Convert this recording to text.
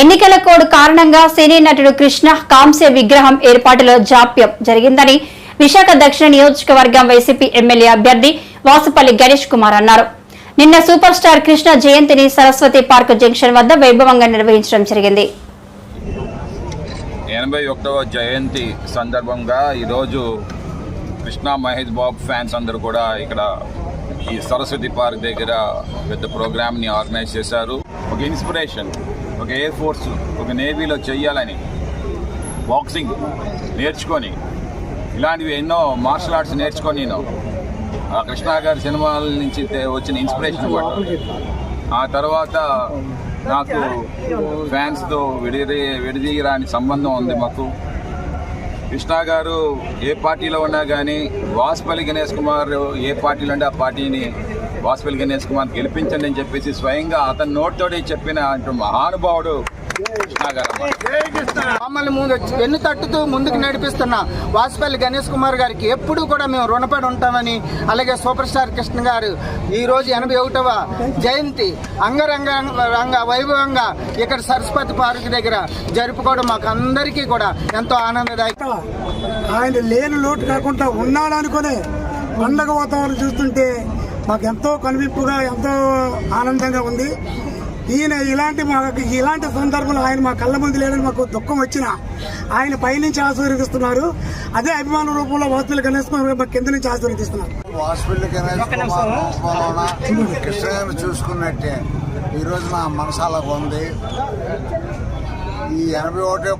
ఎన్నికల కోడ్ కారణంగా సినీ నటుడు కృష్ణ కాంస్య విగ్రహం ఏర్పాటులో జాప్యం జరిగిందని విశాఖ దక్షిణ నియోజకవర్గం వైసీపీ ఎమ్మెల్యే అభ్యర్థి వాసుపల్లి గణేష్ కుమార్ అన్నారు. నిన్న సూపర్ స్టార్ కృష్ణ జయంతిని సరస్వతి పార్క్ జంక్షన్ వద్ద వైభవంగా నిర్వహించడం జరిగింది. ఎనభై ఒకటవ జయంతి సందర్భంగా ఈరోజు కృష్ణా మహేష్ బాబు ఫ్యాన్స్ అందరూ కూడా ఇక్కడ ఈ సరస్వతి పార్క్ దగ్గర పెద్ద ప్రోగ్రామ్ని ఆర్గనైజ్ చేశారు. ఒక ఇన్స్పిరేషన్. ఒక ఎయిర్ ఫోర్స్ ఒక నేవీలో చెయ్యాలని బాక్సింగ్ నేర్చుకొని ఇలాంటివి ఎన్నో మార్షల్ ఆర్ట్స్ నేర్చుకొని నేను. ఆ కృష్ణా గారి సినిమాల నుంచి వచ్చిన ఇన్స్పిరేషన్ కూడా. ఆ తర్వాత నాకు ఫ్యాన్స్తో విడిది విడిదీయరాని సంబంధం ఉంది మాకు. కృష్ణ గారు ఏ పార్టీలో ఉన్నా కానీ వాసుపల్లి గణేష్ కుమార్ ఏ పార్టీలో ఉంటే ఆ పార్టీని వాసుపల్లి గణేష్ కుమార్ గెలిపించండి అని చెప్పేసి స్వయంగా అతని నోటితోటి చెప్పిన మహానుభావుడు. మమ్మల్ని ముందు వెన్ను తట్టుతూ ముందుకు నడిపిస్తున్న వాసుపల్లి గణేష్ కుమార్ గారికి ఎప్పుడూ కూడా మేము రుణపడి ఉంటామని అలాగే సూపర్ స్టార్ కృష్ణ గారు ఈ రోజు ఎనభై ఒకటవ జయంతి అంగరంగ రంగ వైభవంగా ఇక్కడ సరస్వతి పార్క్ దగ్గర జరుపుకోవడం మాకు అందరికీ కూడా ఎంతో ఆనందదాయకం ఆయన లేని లోటు కాకుండా ఉన్నాడు అనుకునే పండగ వాతావరణం చూస్తుంటే మాకు ఎంతో కనువిప్పుగా ఎంతో ఆనందంగా ఉంది. ఈయన ఇలాంటి మాకు ఇలాంటి సందర్భంలో ఆయన మా కళ్ళ ముందు లేదని మాకు దుఃఖం వచ్చిన ఆయన పైనుంచి ఆశీర్వదిస్తున్నారు. అదే అభిమాన రూపంలో వాస్తులు గణేష్ మా కింద నుంచి ఆశీర్వదిస్తున్నారు. కృష్ణ చూసుకున్నట్టే. ఈరోజు నా మనసు అలాగ ఉంది. ఈ ఎనభై ఒకటి